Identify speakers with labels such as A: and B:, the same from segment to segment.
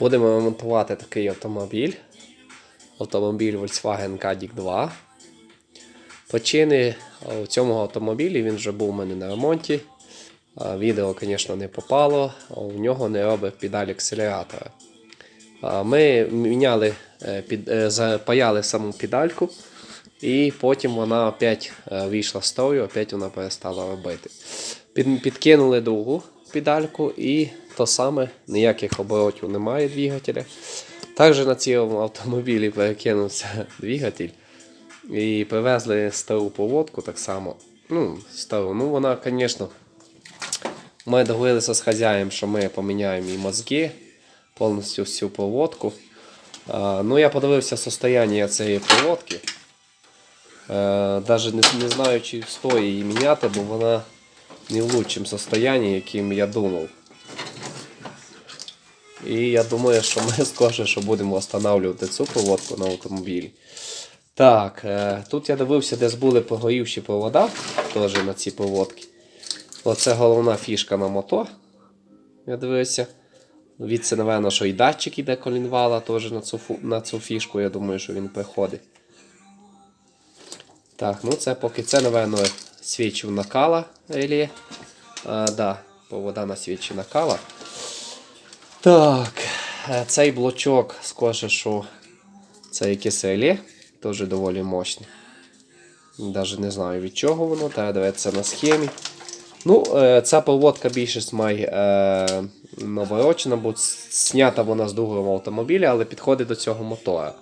A: Будемо ремонтувати такий автомобіль. Автомобіль Volkswagen Caddy 2. Почини у цьому автомобілі він вже був у мене на ремонті. Відео, звісно, не попало, у нього не робить педаль акселератора. Ми міняли, е, е, запаяли саму педальку, і потім вона опять е, вийшла з строю, опять вона перестала робити. Під, підкинули другу педальку і то саме, ніяких оборотів немає двигателя. Також на цьому автомобілі перекинувся двигатель. І привезли стару поводку так само. Ну, стару. Ну, вона, звісно, ми договорилися з хазяєм, що ми поміняємо їй мозги, повністю всю проводку. А, ну, я подивився состояння цієї проводки. Е, Навіть не, не знаю, чи стоїть її міняти, бо вона не в лучшому состоянні, яким я думав. І я думаю, що ми скорше що будемо встановлювати цю проводку на автомобілі. Так, е, тут я дивився, десь були погорівші провода теж на ці проводки. Оце головна фішка на мотор. Я дивився. Від напевно, що і датчик іде колінвала теж на цю, на цю фішку. Я думаю, що він приходить. Так, ну це поки це, напевно, свічів накала реле. А, да, провода на свічі накала. Так, е, цей блочок, скаже, що це якесь реле, теж доволі мощне. Навіть не знаю від чого воно, треба дивитися на схемі. Ну, е, ця проводка більшість має е, бо знята вона з другого автомобіля, але підходить до цього мотора.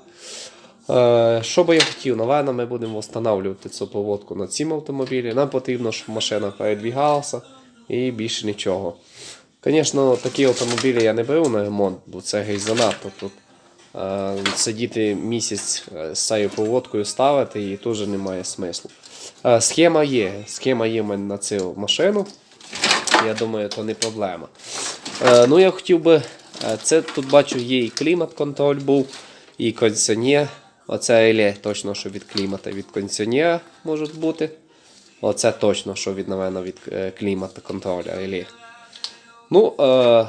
A: Е, що би я хотів, напевно, ми будемо встановлювати цю проводку на цім автомобілі. Нам потрібно, щоб машина передвігалася і більше нічого. Звісно, такі автомобілі я не беру на ремонт, бо це геть занадто тут. Е, сидіти місяць е, з цією проводкою ставити її теж немає смислу. Е, схема є. Схема є в мене на цю машину. Я думаю, то не проблема. Е, ну, я хотів би. е, Це тут бачу, є і клімат-контроль був, і кондиціонер. Оце реле точно, що від клімата, від кондиціонера можуть бути. Оце точно, що від, напевно, від е, клімата-контроля реле. Ну, е,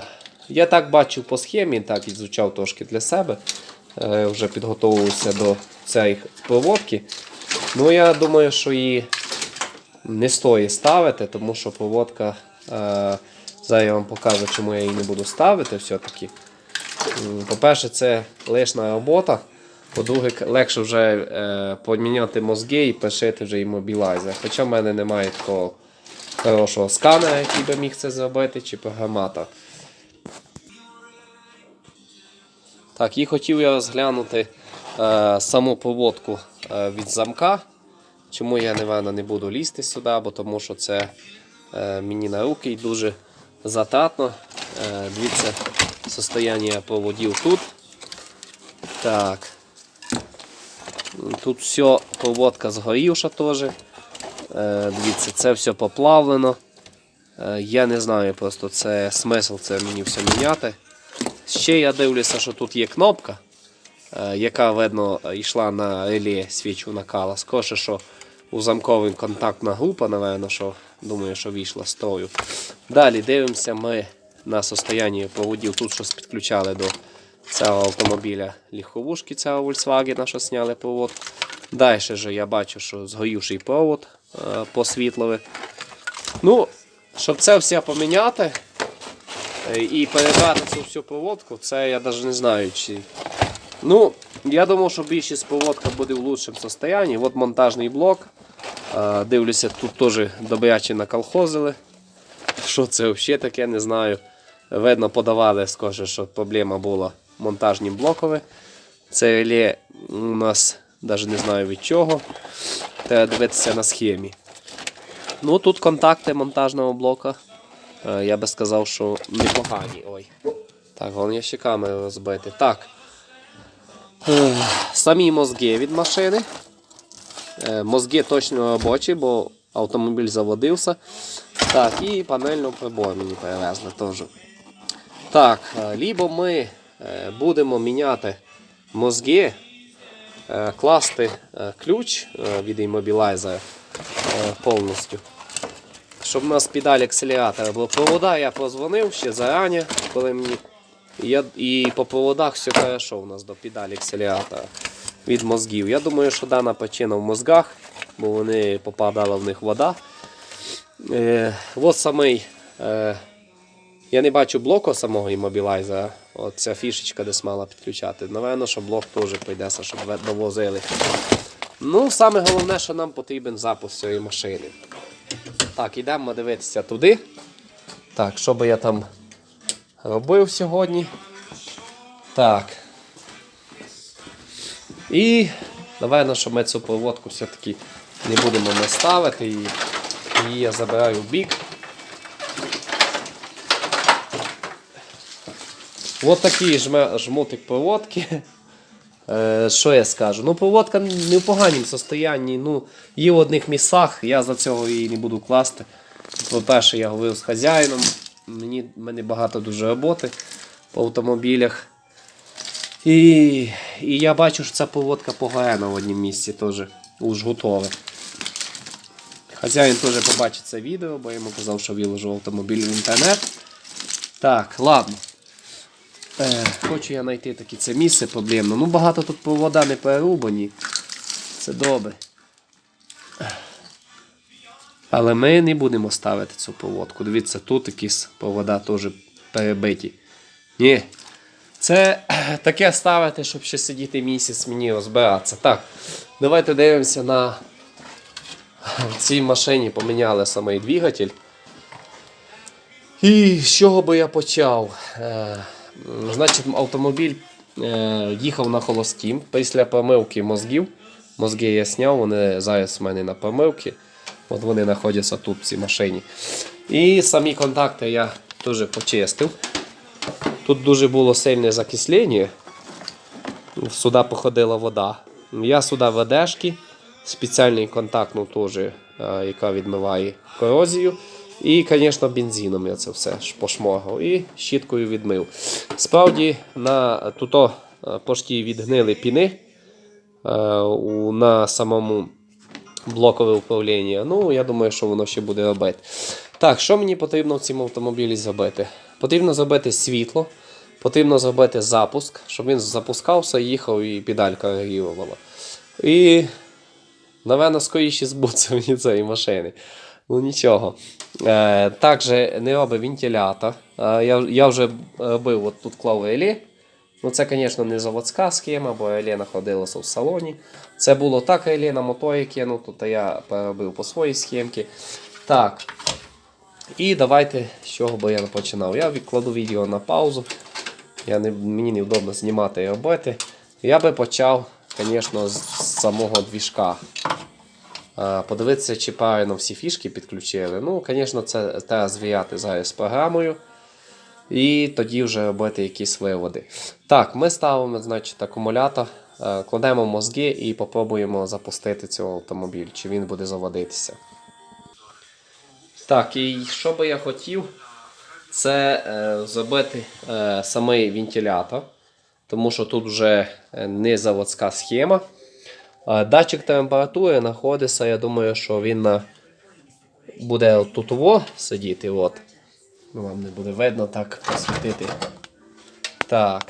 A: я так бачив по схемі, так ізучав трошки для себе. Е, вже підготовився до цієї проводки. Ну, я думаю, що її не стоїть ставити, тому що проводка. Е, зараз я вам покажу, чому я її не буду ставити все-таки. По-перше, це лишна робота. По-друге, легше вже е, поміняти мозги і пришити вже іммобілайзер. Хоча в мене немає такого хорошого сканера, який би міг це зробити, чи програматор. Так, і хотів я розглянути е, саму поводку е, від замка. Чому я, напевно, не буду лізти сюди, бо тому що це е, мені на руки і дуже затратно. Е, дивіться, состояння проводів тут. Так. Тут все проводка згорівша теж. Дивіться, це все поплавлено. Е, я не знаю просто це смисл це мені все міняти. Ще я дивлюся, що тут є кнопка, е, яка видно йшла на реле свічу накала. Скорше, що у замковий контактна група, напевно, що думаю, що вийшла з тою. Далі дивимося ми на состояння проводів. Тут щось підключали до цього автомобіля ліховушки цього Volkswagen, що зняли проводку. Далі же я бачу, що згорівший провод е, посвітлили. Ну, щоб це все поміняти, Е, І перебрати цю всю проводку, це я навіть не знаю чи. Ну, я думав, що більшість проводка буде в лучшому стані. От монтажний блок. Е, Дивлюся, тут теж добряче наколхозили. Що це взагалі таке, не знаю. Видно, подавали, скаже, що проблема була монтажні блокові. Це реле у нас навіть не знаю від чого. Треба дивитися на схемі. Ну, тут контакти монтажного блока. Е, Я би сказав, що непогані. Ой. Так, головне ще камеру розбити. Так. Е, Самі мозги від машини. Е, Мозги точно робочі, бо автомобіль заводився. Так, і панельну прибор мені перевезли теж. Так, лібо ми будемо міняти мозги, е, класти е, ключ е, від іммобілайзера е, повністю щоб у нас педаль акселератора була провода, я позвонив ще зарані, коли мені я, і по проводах все хорошо у нас до педалі акселератора від мозгів. Я думаю, що дана причина в мозгах, бо вони попадала в них вода. Е, ось самий. Е, я не бачу блоку самого іммобілайзера. Оця фішечка десь мала підключати. Напевно, що блок теж прийдеться, щоб довозили. Ну, саме головне, що нам потрібен запуск цієї машини. Так, йдемо дивитися туди. Так, що би я там робив сьогодні. Так. І, напевно, що ми цю проводку все-таки не будемо ми ставити. Її я забираю в бік. Ось такий жме, жмутик проводки. Е, що я скажу? Ну, проводка не в поганому стані. Ну, є в одних місцях, я за цього її не буду класти. По-перше, я говорив з хазяїном. Мені, мене багато дуже роботи по автомобілях. І, і я бачу, що ця проводка погорена в одному місці теж. Уж готове. Хазяїн теж побачить це відео, бо я йому казав, що виложу автомобіль в інтернет. Так, ладно. Е, хочу я знайти таке це місце проблемне. Ну, багато тут провода не перерубані. Це добре. Але ми не будемо ставити цю проводку. Дивіться, тут якісь провода теж перебиті. Ні. Це е, таке ставити, щоб ще сидіти місяць мені розбиратися. Так, давайте дивимося на в цій машині поміняли самий двигатель. І з чого би я почав? Е, значить, автомобіль е, їхав на холостім після помилки мозгів. Мозги я зняв, вони зараз в мене на помилці. От вони знаходяться тут в цій машині. І самі контакти я теж почистив. Тут дуже було сильне закислення. Сюди походила вода. Я сюди ведешки, спеціальний контакт, ну, теж, е, яка відмиває корозію. І, звісно, бензином я це все ж пошморгав і щіткою відмив. Справді, на туто е, пошті відгнили піни е, на самому блокове управління. Ну, я думаю, що воно ще буде робити. Так, що мені потрібно в цьому автомобілі зробити? Потрібно зробити світло, потрібно зробити запуск, щоб він запускався, їхав і педалька реагувала. І, напевно, скоріше збуться мені цієї машини. Ну нічого. Е, також не робить вентилятор. Е, я, я вже робив от тут клав реле. Ну, це, звісно, не заводська схема, бо реле знаходилося в салоні. Це було так реле на моторі кинув, тут я переробив по своїй схемці. Так. І давайте з чого би я починав. Я відкладу відео на паузу. Я не, мені невдобно знімати і робити. Я би почав, звісно, з самого двіжка. А, Подивитися, чи правильно всі фішки підключили. Ну, звісно, це треба звіряти зараз програмою. І тоді вже робити якісь виводи. Так, ми ставимо значить, акумулятор, е, кладемо мозги і попробуємо запустити цього автомобіль, чи він буде заводитися. Так, і що би я хотів, це е, зробити е, самий вентилятор, тому що тут вже е, не заводська схема. Датчик температури знаходиться, я думаю, що він буде тут во сидіти. От. Ну, вам не буде видно так посвітити. Так.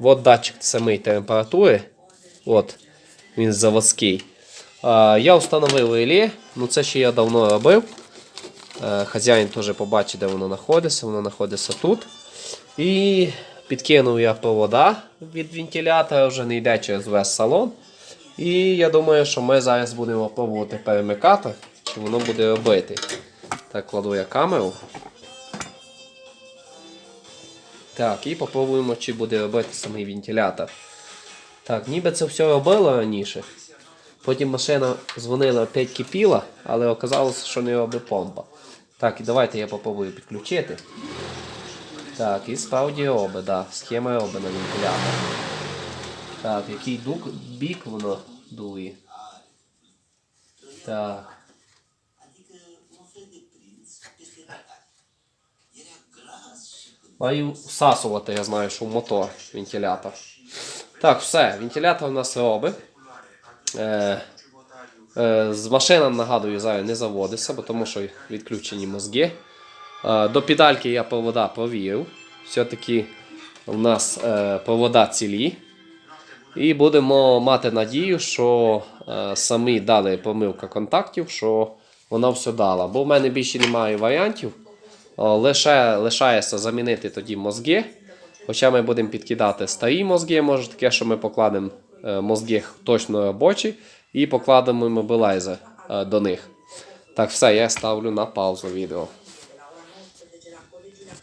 A: От датчик самої температури. От, він заводський. Я встановив реле, ну це ще я давно робив. Е, Хазяїн теж побачить, де воно знаходиться. Воно знаходиться тут. І підкинув я провода від вентилятора, вже не йде через весь салон. І я думаю, що ми зараз будемо пробувати перемикати, чи воно буде робити. Так, кладу я камеру. Так, і попробуємо, чи буде робити самий вентилятор. Так, ніби це все робило раніше. Потім машина дзвонила, опять кипіла, але оказалося, що не робить помпа. Так, і давайте я попробую підключити. Так, і справді робить, да. Схема робить на вентилятор. Так, який дук, бік воно дує. Так. Маю всасувати, я знаю, що в мотор вентилятор. Так, все, вентилятор у нас робить. Е, е, з машина, нагадую, зараз не заводиться, бо тому що відключені мозги. Е, до педальки я провода провірив. все-таки у нас е, провода цілі. І будемо мати надію, що е, самі дали помилка контактів, що вона все дала. Бо в мене більше немає варіантів. Лише лишається замінити тоді мозги. Хоча ми будемо підкидати старі мозги, може таке, що ми покладемо мозги точно робочі і покладемо мобілайзер до них. Так, все, я ставлю на паузу відео.